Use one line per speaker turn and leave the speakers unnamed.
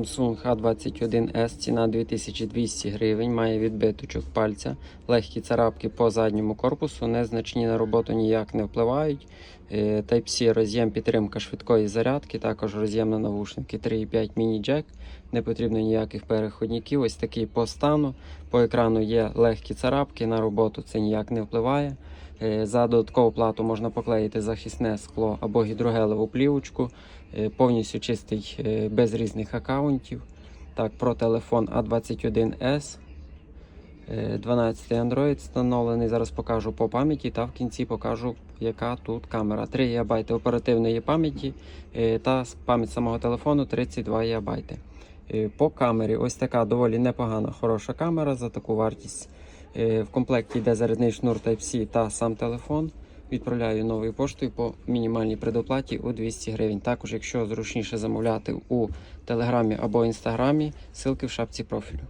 Samsung A21S, ціна 2200 гривень, має відбиточок пальця, легкі царапки по задньому корпусу, незначні на роботу ніяк не впливають. Е, Type-C роз'єм підтримка швидкої зарядки, також роз'єм на навушники 3.5 міні-джек. Не потрібно ніяких переходників. Ось такий по стану. По екрану є легкі царапки, на роботу це ніяк не впливає. Е, За додаткову плату можна поклеїти захисне скло або гідрогелеву плівочку. Е, Повністю чистий без різних аккаунтів. Так, про телефон A21S. е, 12 Android встановлений. Зараз покажу по пам'яті та в кінці покажу, яка тут камера. 3 ГБ оперативної пам'яті е, та пам'ять самого телефону 32 ГБ. Е, По камері ось така доволі непогана, хороша камера за таку вартість. Е, В комплекті йде зарядний шнур Type-C та сам телефон. Відправляю новою поштою по мінімальній предоплаті у 200 гривень. Також, якщо зручніше замовляти у телеграмі або інстаграмі, ссылки в шапці профілю.